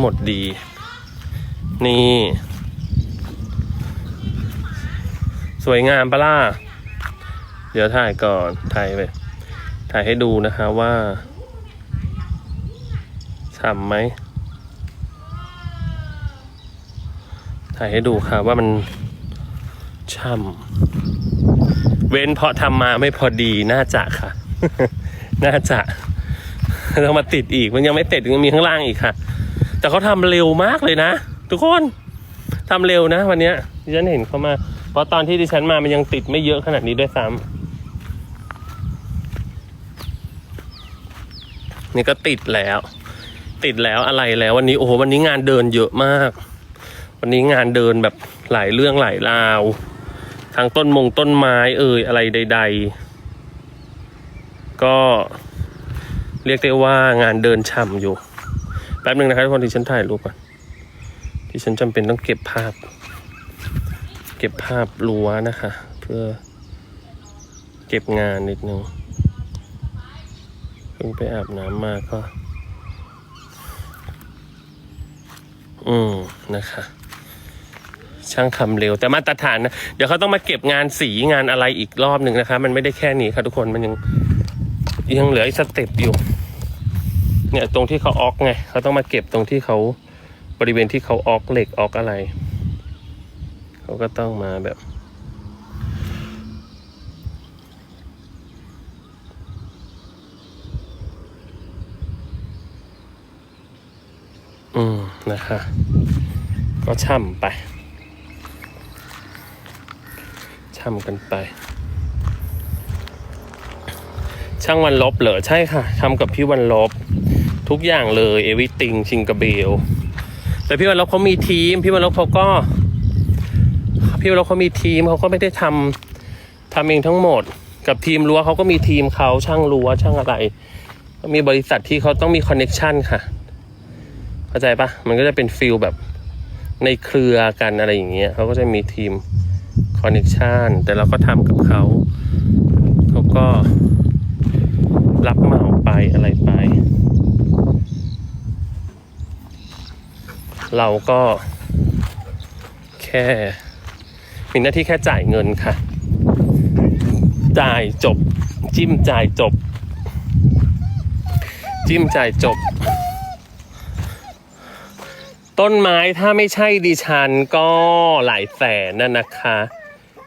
หมดดี นี่ สวยงามปะล่ะ เดี๋ยวถ่ายก่อน ถ่ายไป ถ่ายให้ดูนะคะว่าฉ่ำไหม ถ่ายให้ดูค่ะว่ามันช่ำ เว้นเพราะทำมาไม่พอดี น่าจะค่ะ น่าจะ ต้องมาติดอีก มันยังไม่ติดยังมีข้างล่างอีกค่ะ แต่เขาทำเร็วมากเลยนะ ทุกคนทำเร็วนะ วันเนี้ยดิฉันเห็นเขามา เพราะตอนที่ดิฉันมามันยังติดไม่เยอะขนาดนี้ด้วยซ้ำนี่ก็ติดแล้ว ติดแล้วอะไรแล้ว วันนี้โอ้โหวันนี้งานเดินเยอะมาก วันนี้งานเดินแบบหลายเรื่องหลายราวทางต้นมงต้นไม้เอ่ยอะไรใด ๆ ก็เรียกได้ว่างานเดินช่ำอยู่ แป๊บหนึ่งนะครับทุกคนที่ฉันถ่ายรูปก่อนที่ฉันจำเป็นต้องเก็บภาพ เก็บภาพรั้วนะคะ เพื่อเก็บงานนิดนึงเพิ่งไปอาบน้ำมาก็ อืมนะคะ ช่างทำเร็วแต่มาตรฐานนะ เดี๋ยวเขาต้องมาเก็บงานสีงานอะไรอีกรอบหนึ่งนะคะ มันไม่ได้แค่นี้ค่ะทุกคนมันยังยังเหลืออีกสเต็ปอยู่ เนี่ยตรงที่เขาออกไงเขาต้องมาเก็บตรงที่เขาบริเวณที่เขาออกเหล็กออกอะไร เขาก็ต้องมาแบบ อืม นะคะ ก็ช่ำไป ช่ำกันไป ช่างวันลบเหรอใช่ค่ะทำกับพี่วันลบ ทุกอย่างเลยเอวิติงชิงกระเบล แต่พี่วันลบเขามีทีม พี่วันลบเขาก็ พี่วันลบเขามีทีมเขาก็ไม่ได้ทำทำเองทั้งหมด กับทีมรั้วเขาก็มีทีมเขาช่างรั้วช่างอะไรมีบริษัทที่เขาต้องมีคอนเน็ชันค่ะ เข้าใจปะมันก็จะเป็นฟิลแบบในเครือกันอะไรอย่างเงี้ยเขาก็จะมีทีมคอนเน็ชันแต่เราก็ทำกับเขาเขาก็รับเหมาไปอะไรไป เราก็แค่มีหน้าที่แค่จ่ายเงินค่ะ จ่ายจบ จิ้มจ่ายจบ จิ้มจ่ายจบ ต้นไม้ถ้าไม่ใช่ดิฉันก็หลายแสนนั่นนะคะ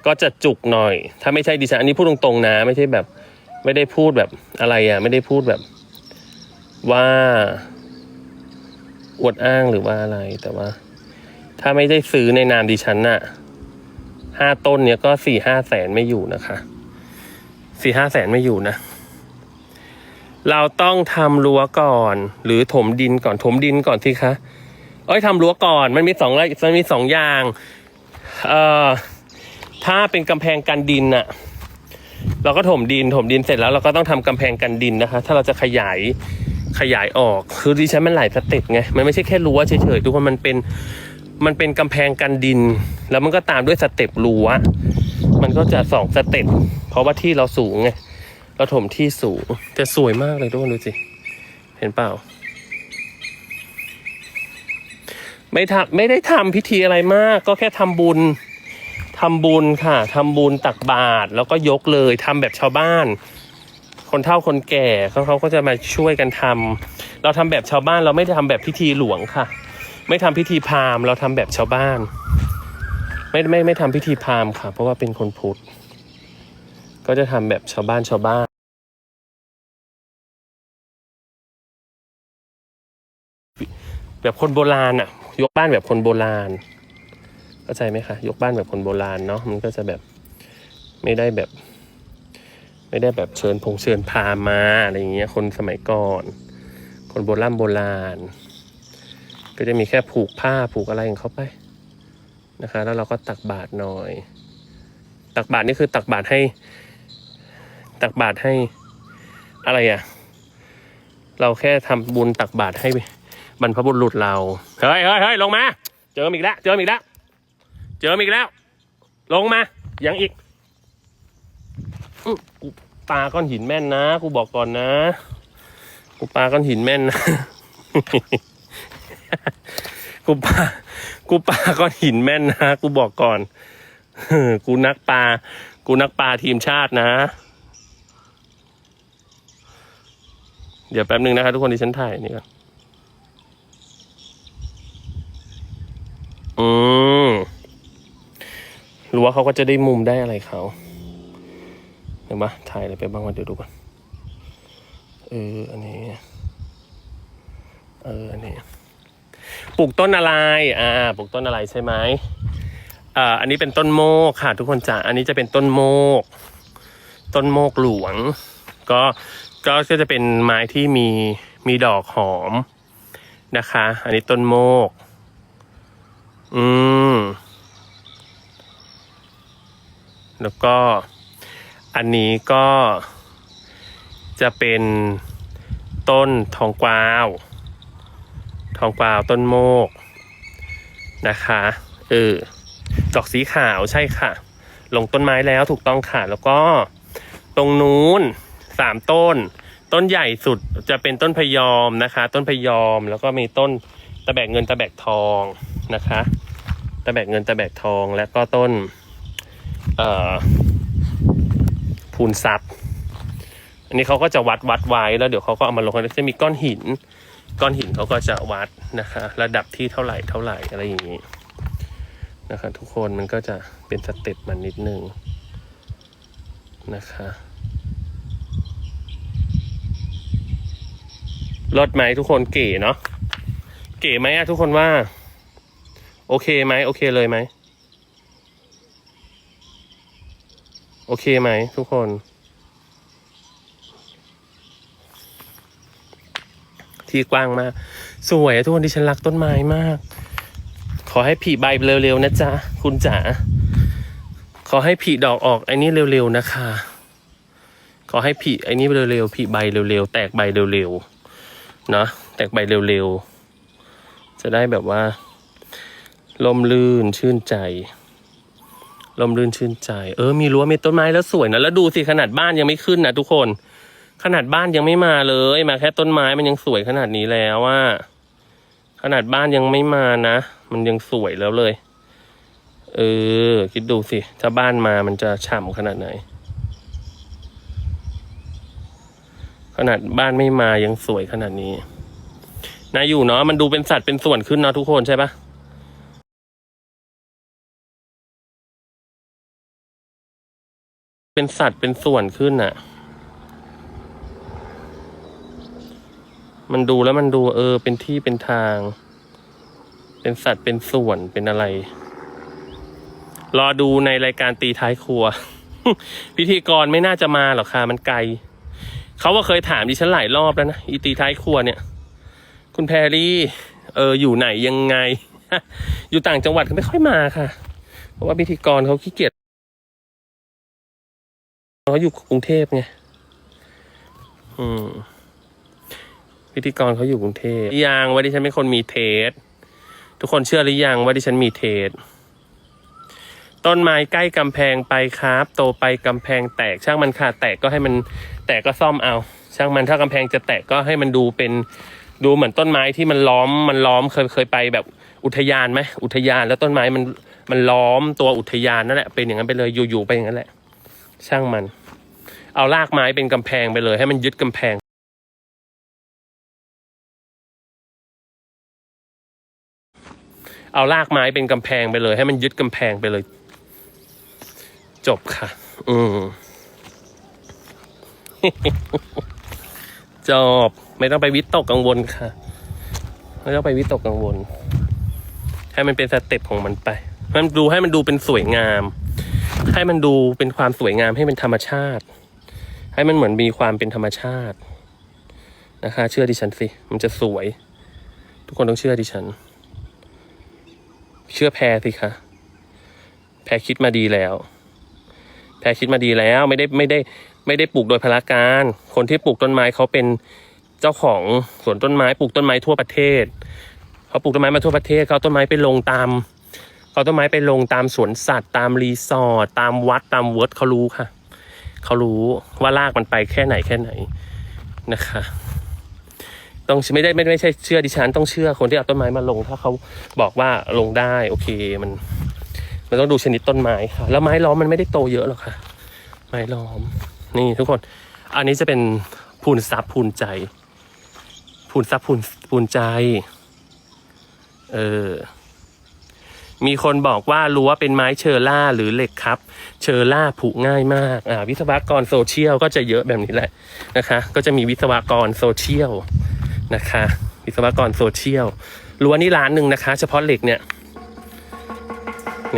ก็จะจุกหน่อย ถ้าไม่ใช่ดิฉันอันนี้พูดตรงๆนะไม่ใช่แบบ ไม่ได้พูดแบบอะไรอะ ไม่ได้พูดแบบว่า อวดอ้างหรือว่าอะไรแต่ว่า ถ้าไม่ได้ซื้อในนามดิฉันน่ะห้าต้นเนี้ยก็สี่ห้าแสนไม่อยู่นะคะสี่ห้าแสนไม่อยู่นะ เราต้องทำรั้วก่อน หรือถมดินก่อนถมดินก่อนสิคะเอ้ยทำรั้วก่อนมันมีสองมันมีสองอย่างเอ่อถ้าเป็นกำแพงกันดินน่ะ เราก็ถมดินถมดินเสร็จแล้วเราก็ต้องทำกำแพงกันดินนะคะ ถ้าเราจะขยาย ขยายออก คือดิฉันมันหลายสเต็ปไง มันไม่ใช่แค่รั้วเฉยๆทุกคนมันเป็นมันเป็นกำแพงกันดิน แล้วมันก็ตามด้วยสเต็ปรั้วมันก็จะสองสเต็ปเพราะว่าที่เราสูงไงเราถมที่สูงแต่สวยมากเลยทุกคนดูสิเห็นเปล่า ไม่ทำไม่ได้ทำพิธีอะไรมาก ก็แค่ทำบุญทำบุญค่ะทำบุญตักบาตรแล้วก็ยกเลยทำแบบชาวบ้าน คนเฒ่าคนแก่เขาเขาก็จะมาช่วยกันทำเราทำแบบชาวบ้านเราไม่ได้ทำแบบพิธีหลวงค่ะ ไม่ทำพิธีพราหมณ์เราทำแบบชาวบ้าน ไม่ไม่ไม่ทำพิธีพราหมณ์ค่ะ เพราะว่าเป็นคนพุทธก็จะทำแบบชาวบ้านชาวบ้านแบบคนโบราณอะยกบ้านแบบคนโบราณเข้าใจไหมคะยกบ้านแบบคนโบราณเนาะมันก็จะแบบไม่ได้แบบ ไม่ได้แบบเชิญพงเชิญพามาอะไรอย่างเงี้ยคนสมัยก่อน คนโบราณโบราณ ก็จะมีแค่ผูกผ้าผูกอะไรของเขาไปนะคะ แล้วเราก็ตักบาตรหน่อย ตักบาตรนี่คือตักบาตรให้ ตักบาตรให้อะไรอะ่ะ เราแค่ทำบุญตักบาตรให้บรรพบุรุษเราเฮ้ยเฮ้ยเฮ้ยลงมา เจอมอีกแล้วเจอมอีกแล้วเจอมอีกแล้ว ลงมายังอีกอือกู ปลาก้อนหินแม่นนะกูบอกก่อนนะ กูปลาก้อนหินแม่นนะกูปลากูปลาก้อนหินแม่นนะกูบอกก่อนกูนักปลากูนักปลาทีมชาตินะ เดี๋ยวแป๊บนึงนะคะทุกคนที่ฉันถ่ายนี่ก่อนอืมรู้ว่าเขาก็จะได้มุมได้อะไรเขา เห็นปะถ่ายอะไรไปบ้างวะเดี๋ยวดูก่อนเอออันนี้เอออันนี้ปลูกต้นอะไรอ่าปลูกต้นอะไรใช่ไหมอ่าอันนี้เป็นต้นโมกค่ะ ทุกคนจ๋าอันนี้จะเป็นต้นโมก ต้นโมกหลวง ก็ก็จะเป็นไม้ที่มีมีดอกหอมนะคะ อันนี้ต้นโมก อืม แล้วก็ อันนี้ก็จะเป็นต้นทองกวาว ทองกวาวต้นโมกนะคะเออดอกสีขาวใช่ค่ะ ลงต้นไม้แล้วถูกต้องค่ะ แล้วก็ตรงนู้นสามต้น ต้นใหญ่สุดจะเป็นต้นพยอมนะคะ ต้นพยอมแล้วก็มีต้นตะแบกเงินตะแบกทองนะคะ ตะแบกเงินตะแบกทอง แล้วก็ต้น เอ่อ พูนซับอันนี้เขาก็จะวัดวัดไว้แล้วเดี๋ยวเขาก็เอามาลงแล้วจะมีก้อนหิน ก้อนหินเขาก็จะวัดนะคะ ระดับที่เท่าไหร่เท่าไหร่อะไรอย่างนี้นะคะทุกคนมันก็จะเป็นสเต็ปมันนิดนึงนะคะรถไหมทุกคนเก๋เนาะเก๋ไหมอะทุกคนว่า โอเคไหมโอเคเลยไหม โอเคไหมทุกคน ที่กว้างมาก สวยทุกคนที่ฉันรักต้นไม้มาก ขอให้ผีใบเร็วๆนะจ๊ะ คุณจ๋าขอให้ผีดอกออกไอ้นี่เร็วๆนะคะ ขอให้ผีไอ้นี่เร็วๆผีใบเร็วๆแตกใบเร็วๆเนาะแตกใบเร็วๆจะได้แบบว่าลมลื่นชื่นใจ ลมรื่นชื่นใจ เออมีรั้วมีต้นไม้แล้วสวยนะแล้วดูสิขนาดบ้านยังไม่ขึ้นนะทุกคน ขนาดบ้านยังไม่มาเลยมาแค่ต้นไม้มันยังสวยขนาดนี้แล้วว่า ขนาดบ้านยังไม่มานะมันยังสวยแล้วเลย เออ คิดดูสิ ถ้าบ้านมามันจะฉ่ำขนาดไหน ขนาดบ้านไม่มายังสวยขนาดนี้ นะอยู่เนาะมันดูเป็นสัตว์เป็นส่วนขึ้นเนาะทุกคนใช่ปะ เป็นสัตว์เป็นส่วนขึ้นน่ะ มันดูแล้วมันดูเออ เป็นที่เป็นทาง เป็นสัตว์เป็นส่วนเป็นอะไร รอดูในรายการตีท้ายครัว พิธีกรไม่น่าจะมาหรอกค่ะมันไกล เขาก็เคยถามดิฉันหลายรอบแล้วนะอีตีท้ายครัวเนี่ย คุณแพรรี่ เออ อยู่ไหนยังไง อยู่ต่างจังหวัดก็ไม่ค่อยมาค่ะ เพราะว่าพิธีกรเขาขี้เกียจ เขาอยู่กรุงเทพไงอืมพิธีกรเขาอยู่กรุงเทพหรือยังว่าดิฉันเป็นคนมีเทสทุกคนเชื่อหรือยังว่าดิฉันมีเทสต้นไม้ใกล้กำแพงไปครับ โตไปกำแพงแตกช่างมันค่ะแตกก็ให้มันแตกก็ซ่อมเอา ช่างมันถ้ากำแพงจะแตกก็ให้มันดูเป็นดูเหมือนต้นไม้ที่มันล้อมมันล้อมเคยเคยไปแบบอุทยานไหมอุทยานแล้วต้นไม้มันมันล้อมตัวอุทยานนั่นแหละเป็นอย่างนั้นไปเลยอยู่ๆไปอย่างนั้นแหละ ช่างมัน เอารากไม้เป็นกำแพงไปเลย ให้มันยึดกำแพงเอารากไม้เป็นกำแพงไปเลย ให้มันยึดกำแพงไปเลย จบค่ะ อืมจบ ไม่ต้องไปวิตกกังวลค่ะ ไม่ต้องไปวิตกกังวล ให้มันเป็นสเต็ปของมันไปให้มันดูให้มันดูเป็นสวยงาม ให้มันดูเป็นความสวยงามให้เป็นธรรมชาติ ให้มันเหมือนมีความเป็นธรรมชาตินะคะ เชื่อดิฉันสิ มันจะสวย ทุกคนต้องเชื่อดิฉัน เชื่อแพรสิคะ แพรคิดมาดีแล้ว แพรคิดมาดีแล้วไม่ได้ไม่ได้ไม่ได้ปลูกโดยพละการ คนที่ปลูกต้นไม้เขาเป็นเจ้าของสวนต้นไม้ปลูกต้นไม้ทั่วประเทศเขาปลูกต้นไม้มาทั่วประเทศเขาต้นไม้ไปลงตามเขาต้นไม้ไปลงตามสวนสัตว์ ตามรีสอร์ทตามวัดตามเวิร์ดเขารู้ค่ะ เขารู้ว่ารากมันไปแค่ไหนแค่ไหนนะคะตต้องไม่ได้ไม่ไม่ใช่เชื่อดิฉันต้องเชื่อคนที่เอาต้นไม้มาลง ถ้าเขาบอกว่าลงได้โอเคมันมันต้องดูชนิดต้นไม้ค่ะ แล้วไม้ล้อมมันไม่ได้โตเยอะหรอกค่ะ ไม้ล้อม นี่ทุกคน อันนี้จะเป็นพูนซับพูนใจ พูนซับพูนพูนใจ เออ มีคนบอกว่ารั้วเป็นไม้เชอร่าหรือเหล็กครับ เชอร่าผุง่ายมากอ่าวิศวกรโซเชียลก็จะเยอะแบบนี้แหละนะคะ ก็จะมีวิศวกรโซเชียลนะคะ วิศวกรโซเชียลรั้วนี่ร้านหนึ่งนะคะ เฉพาะเหล็กเนี่ย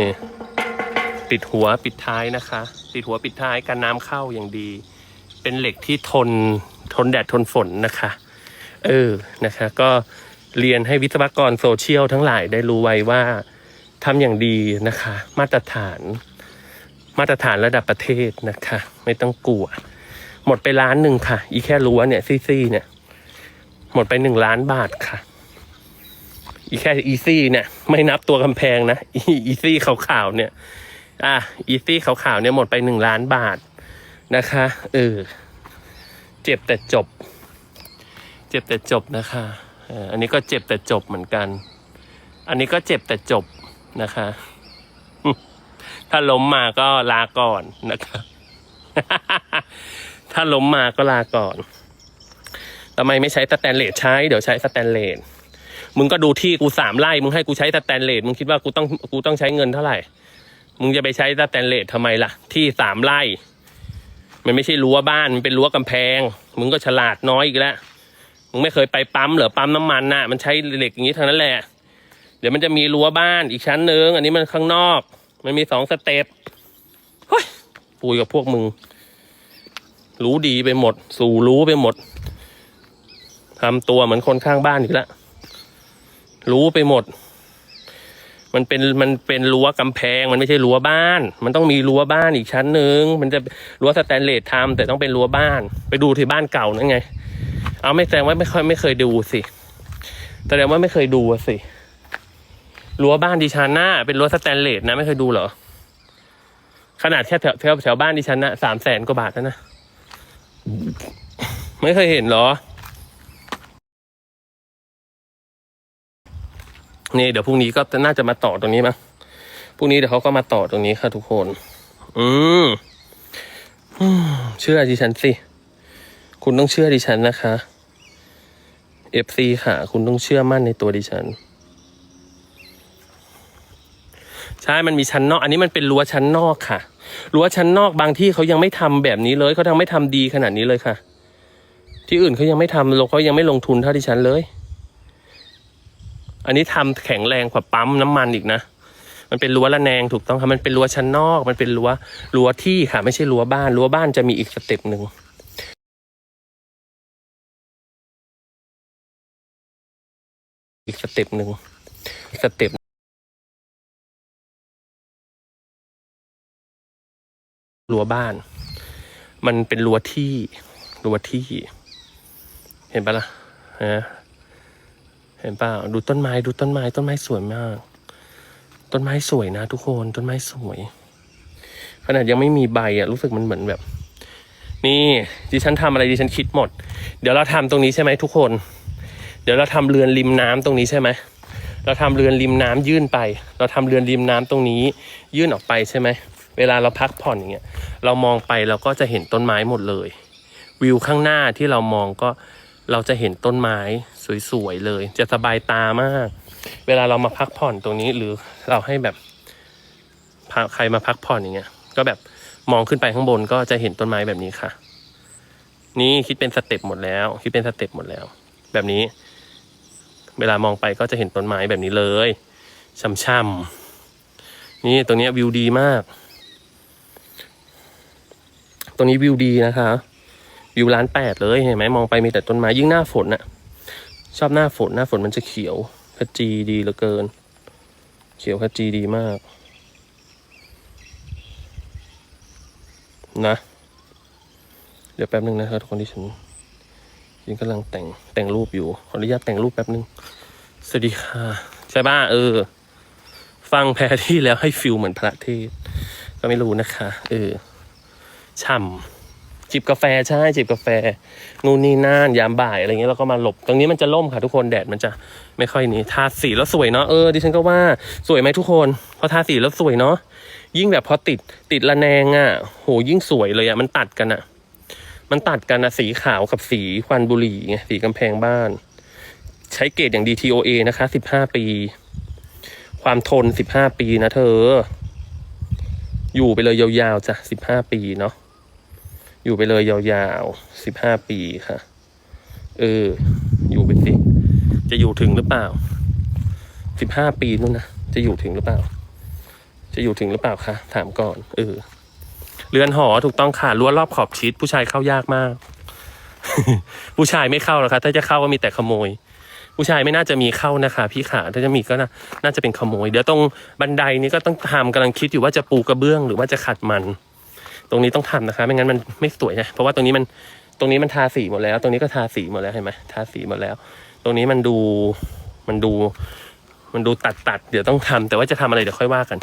นี่ปิดหัวปิดท้ายนะคะ ปิดหัวปิดท้ายกันน้ำเข้าอย่างดี เป็นเหล็กที่ทนทนแดดทนฝนนะคะ เออนะคะ ก็เรียนให้วิศวกรโซเชียลทั้งหลายได้รู้ไว้ว่า ทำอย่างดีนะคะ มาตรฐาน มาตรฐานระดับประเทศนะคะ ไม่ต้องกลัว หมดไปล้านหนึ่งค่ะ อีแค่รั้วเนี่ยซี่ๆเนี่ย หมดไปหนึ่งล้านบาทค่ะ อีแค่อีซี่เนี่ย ไม่นับตัวกำแพงนะ อีซี่ขาวๆเนี่ย อะอีซี่ขาวๆเนี่ยหมดไปหนึ่งล้านบาทนะคะเออเจ็บแต่จบ เจ็บแต่จบนะคะอันนี้ก็เจ็บแต่จบเหมือนกัน อันนี้ก็เจ็บแต่จบ นะคะ ถ้าล้มมาก็ลาก่อนนะคะ ถ้าล้มมาก็ลาก่อนทำไมไม่ใช้สแตนเลสใช้ เดี๋ยวใช้สแตนเลสมึงก็ดูที่กูสามไร่มึงให้กูใช้สแตนเลสมึงคิดว่ากูต้องกูต้องใช้เงินเท่าไหร่ มึงจะไปใช้สแตนเลสทำไมล่ะ ที่สามไร่ มันไม่ใช่รั้วบ้านมันเป็นรั้วกำแพง มึงก็ฉลาดน้อยอีกแล้วมึงไม่เคยไปปั๊มหรือปั๊มน้ำมันน่ะ มันใช้เหล็กอย่างนี้เท่านั้นแหละ ดี๋ยวมันจะมีรั้วบ้านอีกชั้นหนึ่งอันนี้มันข้างนอก มันมีสองสเต็ปเฮ้ยปุยกับพวกมึง รู้ดีไปหมด สู่รู้ไปหมดทำตัวเหมือนคนข้างบ้านอีกแล้วรู้ไปหมด มันเป็นมันเป็นรั้วกำแพง มันไม่ใช่รั้วบ้าน มันต้องมีรั้วบ้านอีกชั้นหนึ่งมันจะรั้วสแตนเลสทำแต่ต้องเป็นรั้วบ้าน ไปดูที่บ้านเก่านั่นไง เอาไม่แสดงว่าไม่ค่อยไม่เคยดูสิแสดงว่าไม่เคยดูสิ รั้วบ้านดิฉันน่ะเป็นรั้วสแตนเลสนะไม่เคยดูเหรอ ขนาดแค่แถวแถวแถวบ้านดิฉันนะสามแสนกว่าบาทนะนะไม่เคยเห็นเหรอนี่เดี๋ยวพรุ่งนี้ก็น่าจะมาต่อตรงนี้มั้งพรุ่งนี้เดี๋ยวเขาก็มาต่อตรงนี้ค่ะทุกคน อืมเชื่อดิฉันสิ คุณต้องเชื่อดิฉันนะคะ FC ค่ะ คุณต้องเชื่อมั่นในตัวดิฉัน ใช่มันมีชั้นนอก อันนี้มันเป็นรั้วชั้นนอกค่ะรั้วชั้นนอกบางที่เขายังไม่ทำแบบนี้เลยเขาทำไม่ทำดีขนาดนี้เลยค่ะ ที่อื่นเขายังไม่ทำเขายังไม่ลงทุนเท่าดิฉันเลย อันนี้ทำแข็งแรงกว่าปั๊มน้ำมันอีกนะมันเป็นรั้วระแนงถูกต้องค่ะมันเป็นรั้วชั้นนอก มันเป็นรั้วรั้วที่ค่ะ ไม่ใช่รั้วบ้านรั้วบ้านจะมีอีกสเต็ปหนึ่งอีกสเต็ปหนึ่งสเต็ป รั้วบ้าน มันเป็นรั้วที่รั้วที่ เห็นปะล่ะฮะเห็นปล่าดูต้นไม้ดูต้นไม้ต้นไม้สวยมาก ต้นไม้สวยนะทุกคนต้นไม้สวย ขนาดยังไม่มีใบอะรู้สึกมันเหมือนแบบ นี่ดิฉันทำอะไรดิฉันคิดหมด เดี๋ยวเราทำตรงนี้ใช่ไหมทุกคน เดี๋ยวเราทำเรือนริมน้ำตรงนี้ใช่ไหมเราทำเรือนริมน้ำยื่นไป เราทำเรือนริมน้ำตรงนี้ ยื่นออกไปใช่ไหม เวลาเราพักผ่อนอย่างเงี้ยเรามองไปเราก็จะเห็นต้นไม้หมดเลย วิวข้างหน้าที่เรามองก็เราจะเห็นต้นไม้สวยๆเลย จะสบายตามาก เวลาเรามาพักผ่อนตรงนี้หรือเราให้แบบใครมาพักผ่อนอย่างเงี้ย ก็แบบมองขึ้นไปข้างบนก็จะเห็นต้นไม้แบบนี้ค่ะ นี่คิดเป็นสเต็ปหมดแล้ว คิดเป็นสเต็ปหมดแล้ว แบบนี้ เวลามองไปก็จะเห็นต้นไม้แบบนี้เลยช่ำๆนี่ตรงนี้วิวดีมาก ตรงนี้วิวดีนะคะ วิวล้านแปดเลยเห็นไหมมองไปมีแต่ต้นไม้ยิ่งหน้าฝนน่ะชอบหน้าฝนหน้าฝนมันจะเขียวขจีดีเหลือเกิน เขียวขจีดีมาก นะ เดี๋ยวแป๊บนึงนะครับทุกคนที่ฉันยังกำลังแต่งแต่งรูปอยู่ขออนุญาตแต่งรูปแป๊บนึงสวัสดีค่ะ ใช่ป่ะเออ ฟังแพรที่แล้วให้ฟิลเหมือนพระเทศก็ไม่รู้นะคะ เออ ช่ำจิบกาแฟใช่จิบกาแฟ นู่นนี่นั่นยามบ่ายอะไรเงี้ยแล้วก็มาหลบ ตรงนี้มันจะล่มค่ะทุกคนแดดมันจะไม่ค่อยนี้ทาสีแล้วสวยเนาะเออดิฉันก็ว่าสวยไหมทุกคนพอทาสีแล้วสวยเนาะยิ่งแบบพอติดติดระแนงอะ โหยิ่งสวยเลยอะมันตัดกันอะ มันตัดกันนะสีขาวกับสีควันบุหรี่ไงสีกำแพงบ้าน ใช้เกรดอย่าง DTOA นะคะสิบห้าปี ความทนสิบห้าปีนะเธอ อยู่ไปเลยยาวๆจ้ะสิบห้าปีเนาะ อยู่ไปเลยยาวๆสิบห้าปีค่ะ เออ อยู่ไปสิ จะอยู่ถึงหรือเปล่าสิบห้าปีนู่นนะจะอยู่ถึงหรือเปล่า จะอยู่ถึงหรือเปล่าคะถามก่อน เออเรือนหอถูกต้องค่ะรั้วรอบขอบชิด ผู้ชายเข้ายากมาก ผู้ชายไม่เข้าหรอกคะถ้าจะเข้าก็มีแต่ขโมย ผู้ชายไม่น่าจะมีเข้านะคะ พี่ขาถ้าจะมีก็น่าน่าจะเป็นขโมย เดี๋ยวตรงบันไดนี้ก็ต้องทำกำลังคิดอยู่ว่าจะปูกระเบื้องหรือว่าจะขัดมัน รงนี้ต้องทำนะคะ ไม่งั้นมันไม่สวยนะ เพราะว่าตรงนี้มันตรงนี้มันทาสีหมดแล้ว ตรงนี้ก็ทาสีหมดแล้วเห็นไหมทาสีหมดแล้ว ตรงนี้มันดูมันดู มันดูตัดตัดเดี๋ยวต้องทำแต่ว่าจะทำอะไรเดี๋ยวค่อยว่ากัน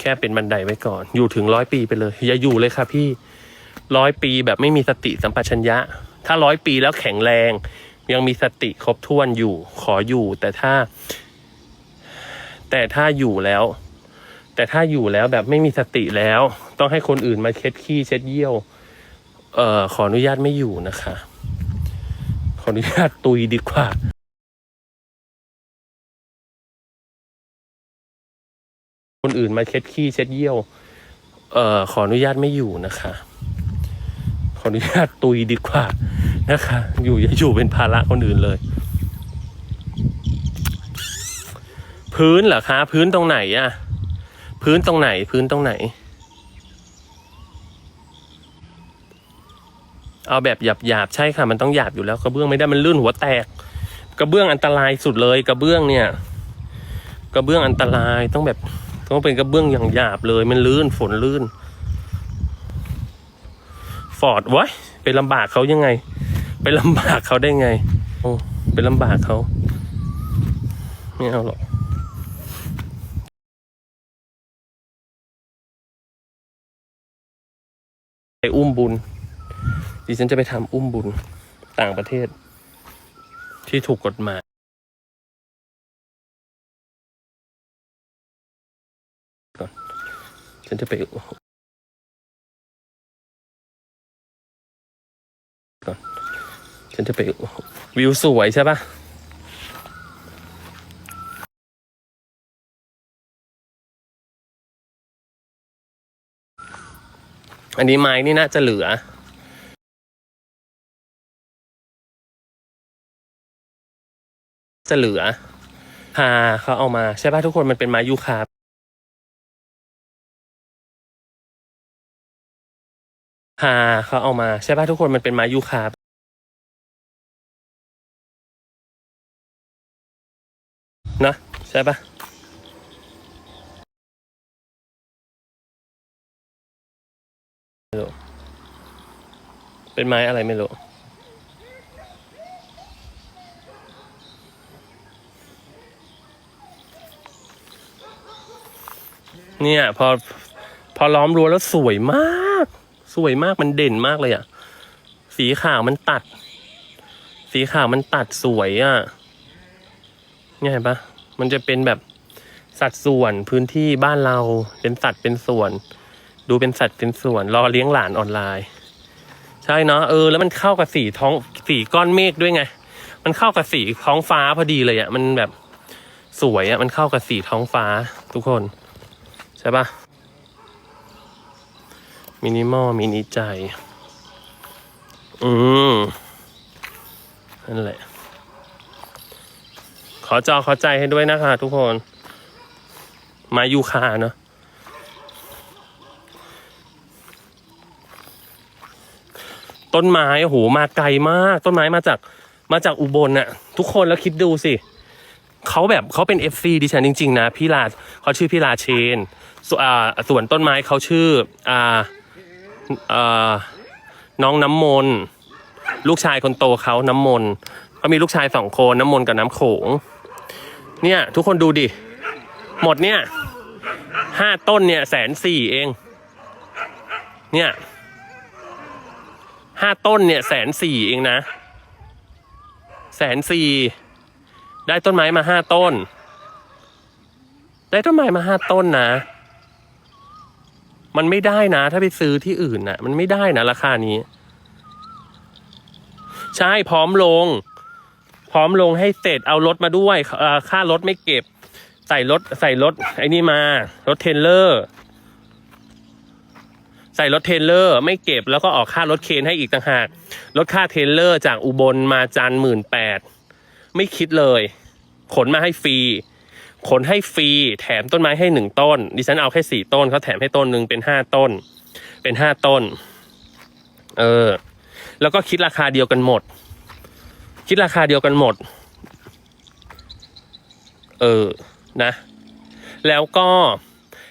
แค่เป็นบันไดไว้ก่อน อยู่ถึงร้อยปีไปเลย อย่าอยู่เลยค่ะพี่ร้อยปีแบบไม่มีสติสัมปชัญญะ ถ้าร้อยปีแล้วแข็งแรง ยังมีสติครบถ้วนอยู่ ขออยู่ แต่ถ้า แต่ถ้าอยู่แล้ว แต่ถ้าอยู่แล้วแบบไม่มีสติแล้ว ต้องให้คนอื่นมาเช็ดขี้เช็ดเยี่ยวเอ่อขออนุญาตไม่อยู่นะคะ ขออนุญาตตุยดีกว่าคนอื่นมาเช็ดขี้เช็ดเยี่ยว เอ่อขออนุญาตไม่อยู่นะคะ ขออนุญาตตุยดีกว่านะคะ อยู่อย่าอยู่เป็นภาระคนอื่นเลย พื้นเหรอคะ พื้นตรงไหนอะ พื้นตรงไหน พื้นตรงไหน เอาแบบหยาบหยาบใช่ค่ะ มันต้องหยาบอยู่แล้วกระเบื้องไม่ได้มันลื่นหัวแตก กระเบื้องอันตรายสุดเลย กระเบื้องเนี่ย กระเบื้องอันตรายต้องแบบต้องเป็นกระเบื้องอย่างหยาบเลย มันลื่นฝนลื่น ฟอร์ดวะไปลำบากเขายังไง ไปลำบากเขาได้ไง โอ้ไปลำบากเขาไม่เอาหรอก ไปอุ้มบุญ ดิฉันจะไปทำอุ้มบุญต่างประเทศ ที่ถูกกฎหมายฉันจะไปก่อนฉันจะไปวิวสวยใช่ปะ อันนี้ไม้นี่น่าจะเหลือจะเหลือพาเขาเอามาใช่ป่ะทุกคนมันเป็นไม้ยูคาพาเขาเอามาใช่ป่ะทุกคนมันเป็นไม้ยูคานะใช่ป่ะ ไม่รู้ เป็นไม้อะไรไม่รู้ เนี่ย พอ พอล้อมรั้วแล้วสวยมาก สวยมากมันเด่นมากเลยอะ่ะ สีขาวมันตัด สีขาวมันตัดสวยอะ่ะเนี่ยเห็นปะมันจะเป็นแบบสัดส่วนพื้นที่บ้านเราเป็นสัดเป็นส่วน ดูเป็นสัดเป็นส่วน รอเลี้ยงหลานออนไลน์ ใช่เนาะเออ แล้วมันเข้ากับสีท้องสีก้อนเมฆด้วยไง มันเข้ากับสีท้องฟ้าพอดีเลยอะ่ะมันแบบสวยอะ่ะมันเข้ากับสีท้องฟ้าทุกคน ใช่ปะมินิมอลมินิใจ อืมนั่นแหละ ขอจอขอใจให้ด้วยนะคะทุกคน มายูคาเนาะ ต้นไม้โอ้โหมาไกลมาก ต้นไม้มาจากมาจากอุบลน่ะ ทุกคนแล้วคิดดูสิเขาแบบเขาเป็นเอฟซีดิฉันจริง ๆ นะพี่ลาเขาชื่อพี่ลาเชนส่วนส่วนต้นไม้เขาชื่ออ่าอ่อน้องน้ำมนลูกชายคนโตเขาน้ำมนเขามีลูกชายสองคนน้ำมนกับน้ำโขง เนี่ย ทุกคนดูดิ หมดเนี่ยห้าต้นเนี่ยแสนสี่เอง เนี่ย ห้าต้นเนี่ยแสนสี่เองนะแสนสี่ได้ต้นไม้มาห้าต้น ได้ต้นไม้มาห้าต้นนะ มันไม่ได้นะ ถ้าไปซื้อที่อื่นน่ะมันไม่ได้นะราคานี้ ใช่พร้อมลง พร้อมลงให้เสร็จเอารถมาด้วยค่ารถไม่เก็บ ใส่รถใส่รถไอ้นี่มา รถเทรลเลอร์ ใส่รถเทรลเลอร์ไม่เก็บแล้วก็ออกค่ารถเคนให้อีกต่างหากรถค่าเทรลเลอร์จากอุบลมาจันหมื่นแปดไม่คิดเลย ขนมาให้ฟรีขนให้ฟรีแถมต้นไม้ให้หนึ่งต้น ดิฉันเอาแค่สี่ต้นเขาแถมให้ต้นหนึ่งเป็นห้าต้น เป็นห้าต้น เออ แล้วก็คิดราคาเดียวกันหมด คิดราคาเดียวกันหมด เออนะ แล้วก็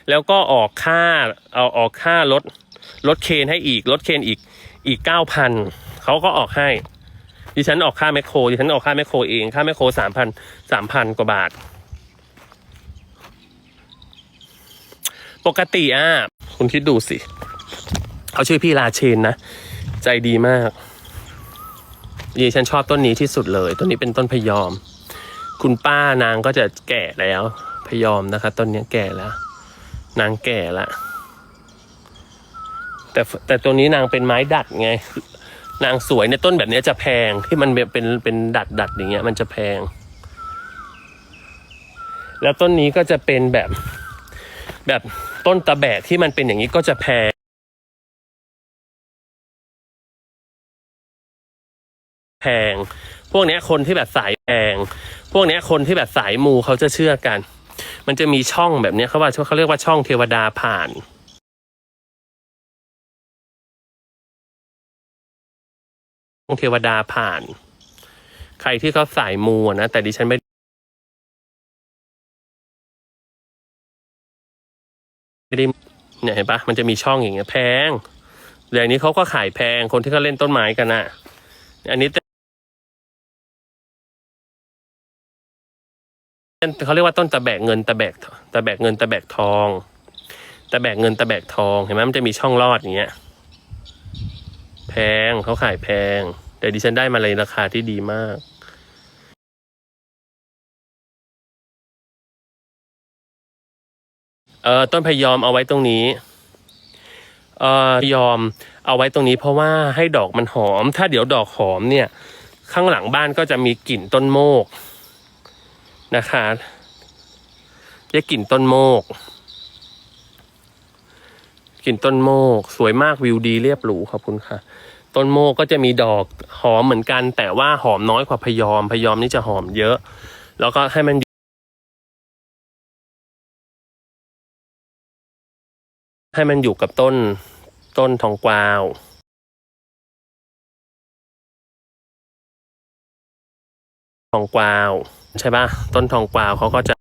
แล้วก็ออกค่าเอาออกค่ารถ รถเคนให้อีกรถเคนอีกอีกเก้าพันเขาก็ออกให้ ดิฉันออกค่าแมคโครดิฉันออกค่าแมคโครเองค่าแมคโครสามพันสามพันกว่าบาท ปกติอะคุณคิดดูสิ เขาชื่อพี่ราเชนนะ ใจดีมากดิฉันชอบต้นนี้ที่สุดเลย ต้นนี้เป็นต้นพยอม คุณป้านางก็จะแก่แล้ว พยอมนะคะ ต้นนี้แก่แล้ว นางแก่ละ แต่แต่ตัวนี้นางเป็นไม้ดัดไง นางสวยในต้นแบบนี้จะแพงที่มันเป็นเป็นดัดดัดอย่างเงี้ย มันจะแพง แล้วต้นนี้ก็จะเป็นแบบแบบต้นตะแบกที่มันเป็นอย่างนี้ก็จะแพงแพง พวกเนี้ยคนที่แบบสายแพง พวกเนี้ยคนที่แบบสายมูเขาจะเชื่อกัน มันจะมีช่องแบบเนี้ยเขาว่าเขาเรียกว่าช่องเทวดาผ่าน องเทวดาผ่าน ใครที่เขาสายมูนะ แต่ดิฉันไม่ไม่ได้เนี่ยเห็นปะมันจะมีช่องอย่างเงี้ยแพงเดี๋ยวนี้เขาก็ขายแพงคนที่เขาเล่นต้นไม้กันอะอันนี้เขาเรียกว่าต้นตะแบกเงินตะแบกตะแบกเงินตะแบกทอง ตะแบกเงินตะแบกทองเห็นไหมมันจะมีช่องลอดอย่างเงี้ย แพงเขาขายแพง แต่ดิฉันได้มาเลยราคาที่ดีมากเอ่อต้นพยอมเอาไว้ตรงนี้เอ่อพยอมเอาไว้ตรงนี้ เพราะว่าให้ดอกมันหอม ถ้าเดี๋ยวดอกหอมเนี่ย ข้างหลังบ้านก็จะมีกลิ่นต้นโมกนะคะเรียกกลิ่นต้นโมก กลิ่นต้นโมก สวยมากวิวดีเรียบหรูขอบคุณค่ะ ต้นโมกก็จะมีดอกหอมเหมือนกัน แต่ว่าหอมน้อยกว่าพยอม พยอมนี่จะหอมเยอะ แล้วก็ให้มันให้มันอยู่กับต้นต้นทองกวาวทองกวาวใช่ปะต้นทองกวาวเขาก็จะ